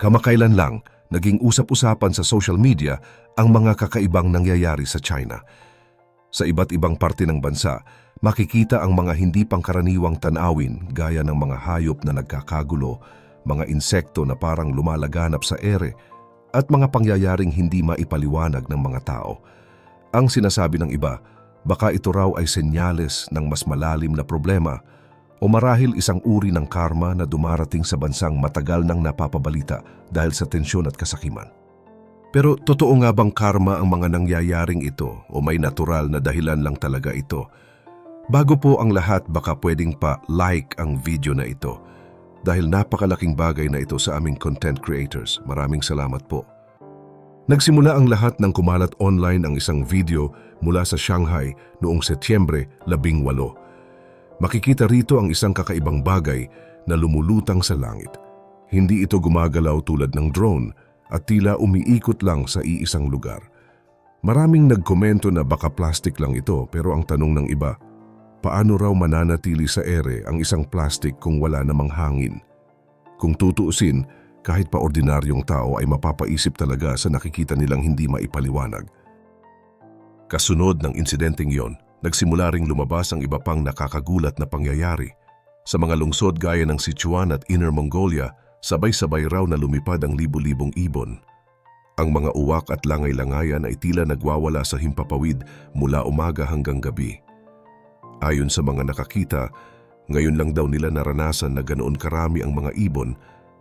Kamakailan lang, naging usap-usapan sa social media ang mga kakaibang nangyayari sa China. Sa iba't ibang parte ng bansa, makikita ang mga hindi pangkaraniwang tanawin gaya ng mga hayop na nagkakagulo, mga insekto na parang lumalaganap sa ere, at mga pangyayaring hindi maipaliwanag ng mga tao. Ang sinasabi ng iba, baka ito raw ay senyales ng mas malalim na problema o marahil isang uri ng karma na dumarating sa bansang matagal nang napapabalita dahil sa tensyon at kasakiman. Pero totoo nga bang karma ang mga nangyayaring ito o may natural na dahilan lang talaga ito? Bago po ang lahat baka pwedeng pa like ang video na ito dahil napakalaking bagay na ito sa aming content creators. Maraming salamat po. Nagsimula ang lahat ng kumalat online ang isang video mula sa Shanghai noong Setyembre 18. Makikita rito ang isang kakaibang bagay na lumulutang sa langit. Hindi ito gumagalaw tulad ng drone at tila umiikot lang sa iisang lugar. Maraming nagkomento na baka plastic lang ito pero ang tanong ng iba, paano raw mananatili sa ere ang isang plastic kung wala namang hangin? Kung tutuusin, kahit pa ordinaryong tao ay mapapaisip talaga sa nakikita nilang hindi maipaliwanag. Kasunod ng insidenteng yon, nagsimula ring lumabas ang iba pang nakakagulat na pangyayari. Sa mga lungsod gaya ng Sichuan at Inner Mongolia, sabay-sabay raw na lumipad ang libu-libong ibon. Ang mga uwak at langay-langayan ay tila nagwawala sa himpapawid mula umaga hanggang gabi. Ayon sa mga nakakita, ngayon lang daw nila naranasan na ganoon karami ang mga ibon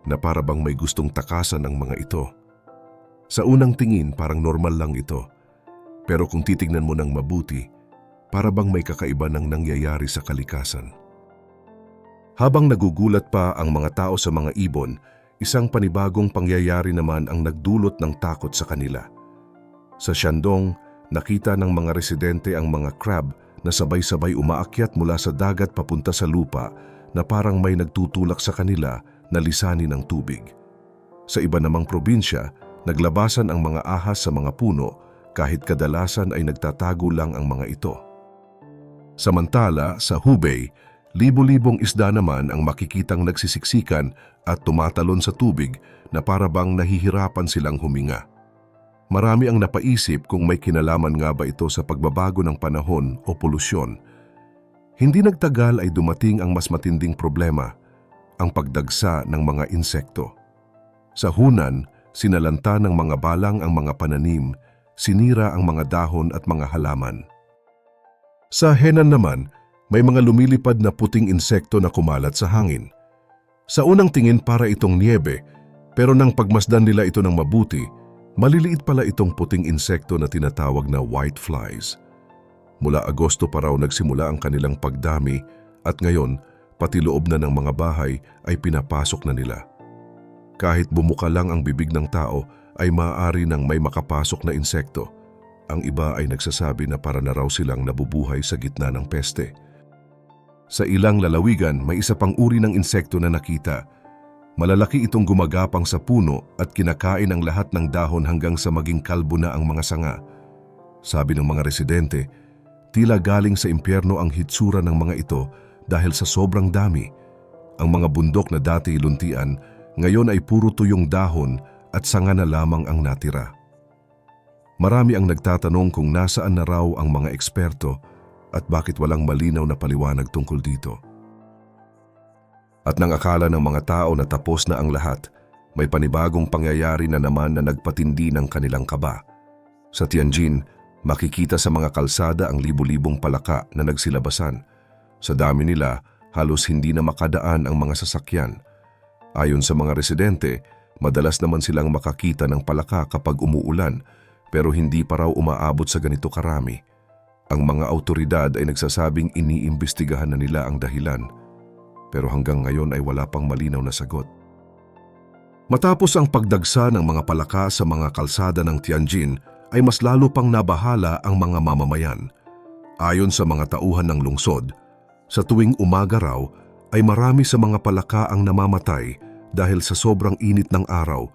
na para bang may gustong takasan ang mga ito. Sa unang tingin parang normal lang ito. Pero kung titignan mo ng mabuti, para bang may kakaiba ng nangyayari sa kalikasan. Habang nagugulat pa ang mga tao sa mga ibon, isang panibagong pangyayari naman ang nagdulot ng takot sa kanila. Sa Shandong, nakita ng mga residente ang mga crab na sabay-sabay umaakyat mula sa dagat papunta sa lupa na parang may nagtutulak sa kanila na lisanin ng tubig. Sa iba namang probinsya, naglabasan ang mga ahas sa mga puno kahit kadalasan ay nagtatago lang ang mga ito. Samantala, sa Hubei, libo-libong isda naman ang makikitang nagsisiksikan at tumatalon sa tubig na para bang nahihirapan silang huminga. Marami ang napaisip kung may kinalaman nga ba ito sa pagbabago ng panahon o polusyon. Hindi nagtagal ay dumating ang mas matinding problema, ang pagdagsa ng mga insekto. Sa Hunan, sinalanta ng mga balang ang mga pananim, sinira ang mga dahon at mga halaman. Sa Henan naman, may mga lumilipad na puting insekto na kumalat sa hangin. Sa unang tingin para itong niebe, pero nang pagmasdan nila ito ng mabuti, maliliit pala itong puting insekto na tinatawag na white flies. Mula Agosto pa raw nagsimula ang kanilang pagdami at ngayon, pati loob na ng mga bahay ay pinapasok na nila. Kahit bumuka lang ang bibig ng tao, ay maaari nang may makapasok na insekto. Ang iba ay nagsasabi na para na raw silang nabubuhay sa gitna ng peste. Sa ilang lalawigan, may isa pang uri ng insekto na nakita. Malalaki itong gumagapang sa puno at kinakain ang lahat ng dahon hanggang sa maging kalbo na ang mga sanga. Sabi ng mga residente, tila galing sa impyerno ang hitsura ng mga ito dahil sa sobrang dami. Ang mga bundok na dati luntian, ngayon ay puro tuyong dahon at sanga na lamang ang natira. Marami ang nagtatanong kung nasaan na raw ang mga eksperto at bakit walang malinaw na paliwanag tungkol dito. At nang akala ng mga tao na tapos na ang lahat, may panibagong pangyayari na naman na nagpatindi ng kanilang kaba. Sa Tianjin, makikita sa mga kalsada ang libu-libong palaka na nagsilabasan. Sa dami nila, halos hindi na makadaan ang mga sasakyan. Ayon sa mga residente, madalas naman silang makakita ng palaka kapag umuulan pero hindi pa raw umaabot sa ganito karami. Ang mga autoridad ay nagsasabing iniimbestigahan na nila ang dahilan pero hanggang ngayon ay wala pang malinaw na sagot. Matapos ang pagdagsa ng mga palaka sa mga kalsada ng Tianjin ay mas lalo pang nabahala ang mga mamamayan. Ayon sa mga tauhan ng lungsod, sa tuwing umaga raw ay marami sa mga palaka ang namamatay dahil sa sobrang init ng araw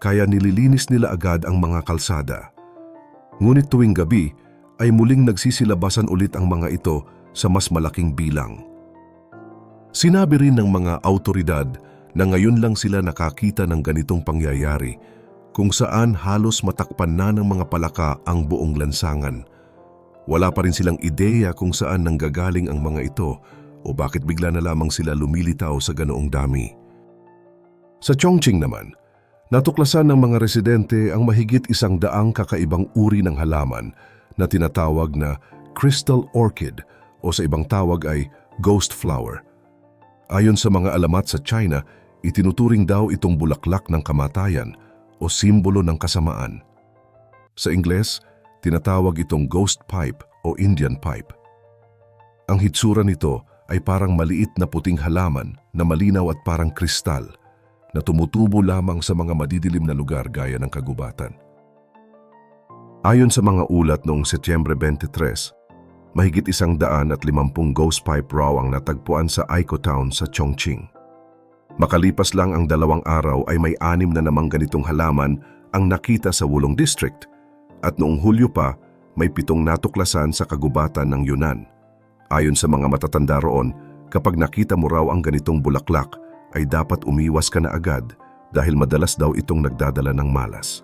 kaya nililinis nila agad ang mga kalsada. Ngunit tuwing gabi ay muling nagsisilabasan ulit ang mga ito sa mas malaking bilang. Sinabi rin ng mga autoridad na ngayon lang sila nakakita ng ganitong pangyayari kung saan halos matakpan na ng mga palaka ang buong lansangan. Wala pa rin silang ideya kung saan nanggagaling ang mga ito o bakit bigla na lamang sila lumilitaw sa ganoong dami. Sa Chongqing naman, natuklasan ng mga residente ang mahigit isang daang kakaibang uri ng halaman na tinatawag na crystal orchid o sa ibang tawag ay ghost flower. Ayon sa mga alamat sa China, itinuturing daw itong bulaklak ng kamatayan o simbolo ng kasamaan. Sa Ingles, tinatawag itong ghost pipe o Indian pipe. Ang hitsura nito ay parang maliit na puting halaman na malinaw at parang kristal na tumutubo lamang sa mga madidilim na lugar gaya ng kagubatan. Ayon sa mga ulat noong Setyembre 23, mahigit isang daan at limampung ghost pipe raw ang natagpuan sa Aiko Town sa Chongqing. Makalipas lang ang dalawang araw ay may anim na namang ganitong halaman ang nakita sa Wulong District at noong Hulyo pa may pitong natuklasan sa kagubatan ng Yunan. Ayon sa mga matatanda roon, kapag nakita mo raw ang ganitong bulaklak ay dapat umiwas ka na agad dahil madalas daw itong nagdadala ng malas.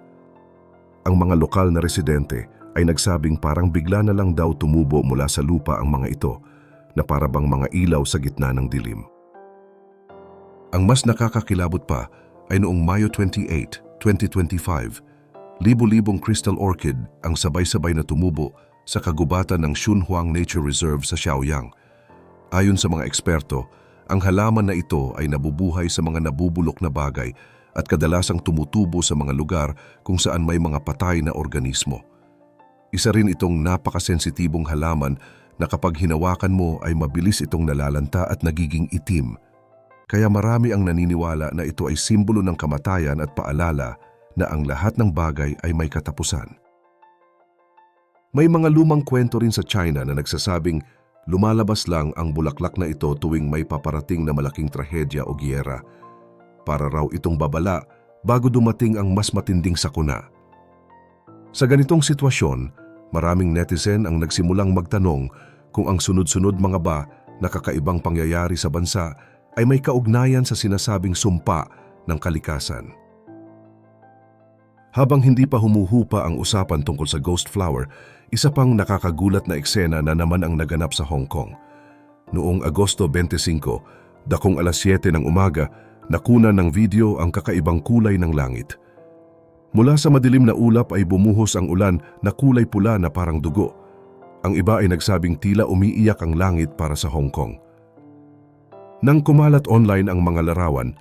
Ang mga lokal na residente ay nagsabing parang bigla na lang daw tumubo mula sa lupa ang mga ito na para bang mga ilaw sa gitna ng dilim. Ang mas nakakakilabot pa ay noong Mayo 28, 2025, libo-libong crystal orchid ang sabay-sabay na tumubo sa kagubatan ng Shunhuang Nature Reserve sa Xiaoyang. Ayon sa mga eksperto, ang halaman na ito ay nabubuhay sa mga nabubulok na bagay at kadalasang tumutubo sa mga lugar kung saan may mga patay na organismo. Isa rin itong napakasensitibong halaman na kapag hinawakan mo ay mabilis itong nalalanta at nagiging itim. Kaya marami ang naniniwala na ito ay simbolo ng kamatayan at paalala na ang lahat ng bagay ay may katapusan. May mga lumang kwento rin sa China na nagsasabing lumalabas lang ang bulaklak na ito tuwing may paparating na malaking trahedya o giyera para raw itong babala bago dumating ang mas matinding sakuna. Sa ganitong sitwasyon, maraming netizen ang nagsimulang magtanong kung ang sunod-sunod mga ba na kakaibang pangyayari sa bansa ay may kaugnayan sa sinasabing sumpa ng kalikasan. Habang hindi pa humuhupa ang usapan tungkol sa ghost flower, isa pang nakakagulat na eksena na naman ang naganap sa Hong Kong. Noong Agosto 25, dakong alas 7 ng umaga, nakuna ng video ang kakaibang kulay ng langit. Mula sa madilim na ulap ay bumuhos ang ulan na kulay pula na parang dugo. Ang iba ay nagsabing tila umiiyak ang langit para sa Hong Kong. Nang kumalat online ang mga larawan,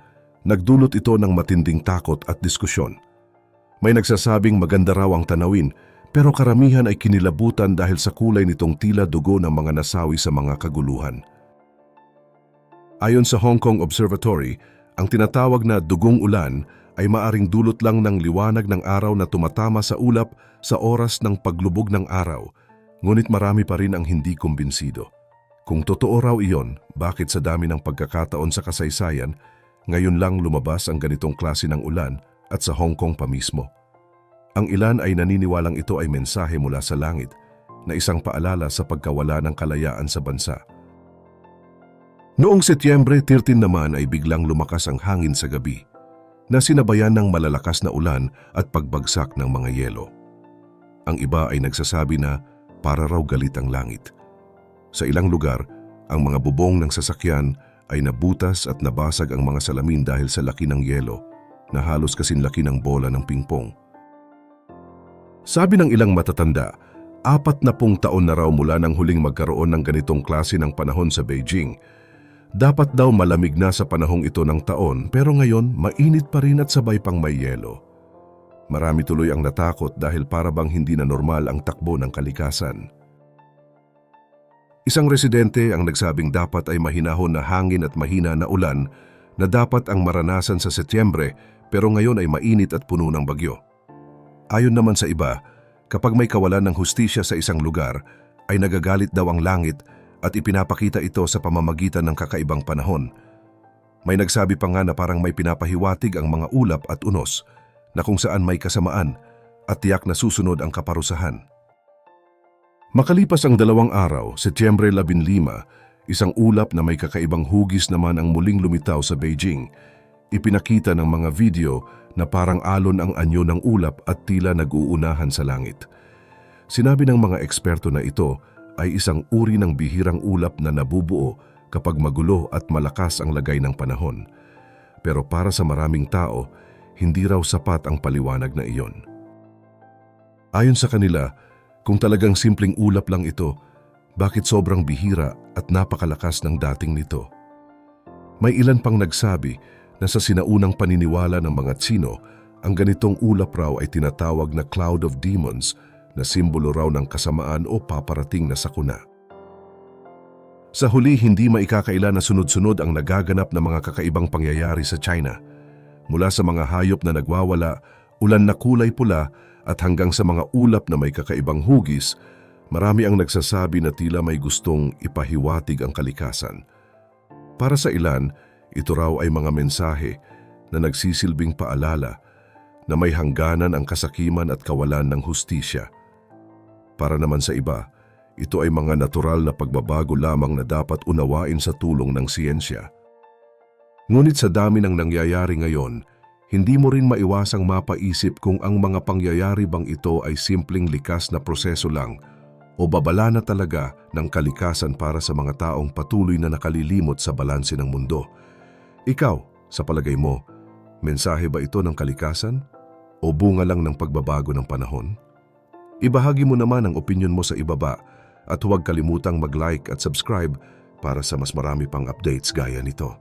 nagdulot ito ng matinding takot at diskusyon. May nagsasabing maganda raw ang tanawin pero karamihan ay kinilabutan dahil sa kulay nitong tila dugo ng mga nasawi sa mga kaguluhan. Ayon sa Hong Kong Observatory, ang tinatawag na dugong ulan ay maaring dulot lang ng liwanag ng araw na tumatama sa ulap sa oras ng paglubog ng araw, ngunit marami pa rin ang hindi kumbinsido. Kung totoo raw iyon, bakit sa dami ng pagkakataon sa kasaysayan, ngayon lang lumabas ang ganitong klase ng ulan at sa Hong Kong pa mismo? Ang ilan ay naniniwalang ito ay mensahe mula sa langit na isang paalala sa pagkawala ng kalayaan sa bansa. Noong Setyembre 13 naman ay biglang lumakas ang hangin sa gabi na sinabayan ng malalakas na ulan at pagbagsak ng mga yelo. Ang iba ay nagsasabi na para raw galit ang langit. Sa ilang lugar, ang mga bubong ng sasakyan ay nabutas at nabasag ang mga salamin dahil sa laki ng yelo na halos kasinlaki ng bola ng pingpong. Sabi ng ilang matatanda, apat na pung taon na raw mula nang huling magkaroon ng ganitong klase ng panahon sa Beijing. Dapat daw malamig na sa panahong ito ng taon pero ngayon mainit pa rin at sabay pang may yelo. Marami tuloy ang natakot dahil para bang hindi na normal ang takbo ng kalikasan. Isang residente ang nagsabing dapat ay mahinahon na hangin at mahina na ulan na dapat ang maranasan sa Setyembre pero ngayon ay mainit at puno ng bagyo. Ayon naman sa iba, kapag may kawalan ng hustisya sa isang lugar, ay nagagalit daw ang langit at ipinapakita ito sa pamamagitan ng kakaibang panahon. May nagsabi pa nga na parang may pinapahiwatig ang mga ulap at unos na kung saan may kasamaan at tiyak na susunod ang kaparusahan. Makalipas ang dalawang araw, Setyembre 15, isang ulap na may kakaibang hugis naman ang muling lumitaw sa Beijing. Ipinakita ng mga video na parang alon ang anyo ng ulap at tila nag-uunahan sa langit. Sinabi ng mga eksperto na ito ay isang uri ng bihirang ulap na nabubuo kapag magulo at malakas ang lagay ng panahon. Pero para sa maraming tao, hindi raw sapat ang paliwanag na iyon. Ayon sa kanila, kung talagang simpleng ulap lang ito, bakit sobrang bihira at napakalakas ng dating nito? May ilan pang nagsabi na sa sinaunang paniniwala ng mga Tsino, ang ganitong ulap raw ay tinatawag na cloud of demons na simbolo raw ng kasamaan o paparating na sakuna. Sa huli, hindi maikakaila na sunod-sunod ang nagaganap na mga kakaibang pangyayari sa China. Mula sa mga hayop na nagwawala, ulan na kulay pula at hanggang sa mga ulap na may kakaibang hugis, marami ang nagsasabi na tila may gustong ipahiwatig ang kalikasan. Para sa ilan, ito raw ay mga mensahe na nagsisilbing paalala na may hangganan ang kasakiman at kawalan ng hustisya. Para naman sa iba, ito ay mga natural na pagbabago lamang na dapat unawain sa tulong ng siyensya. Ngunit sa dami ng nangyayari ngayon, hindi mo rin maiwasang mapaisip kung ang mga pangyayari bang ito ay simpleng likas na proseso lang o babala na talaga ng kalikasan para sa mga taong patuloy na nakalilimot sa balanse ng mundo. Ikaw, sa palagay mo, mensahe ba ito ng kalikasan o bunga lang ng pagbabago ng panahon? Ibahagi mo naman ang opinion mo sa ibaba at huwag kalimutang mag-like at subscribe para sa mas marami pang updates gaya nito.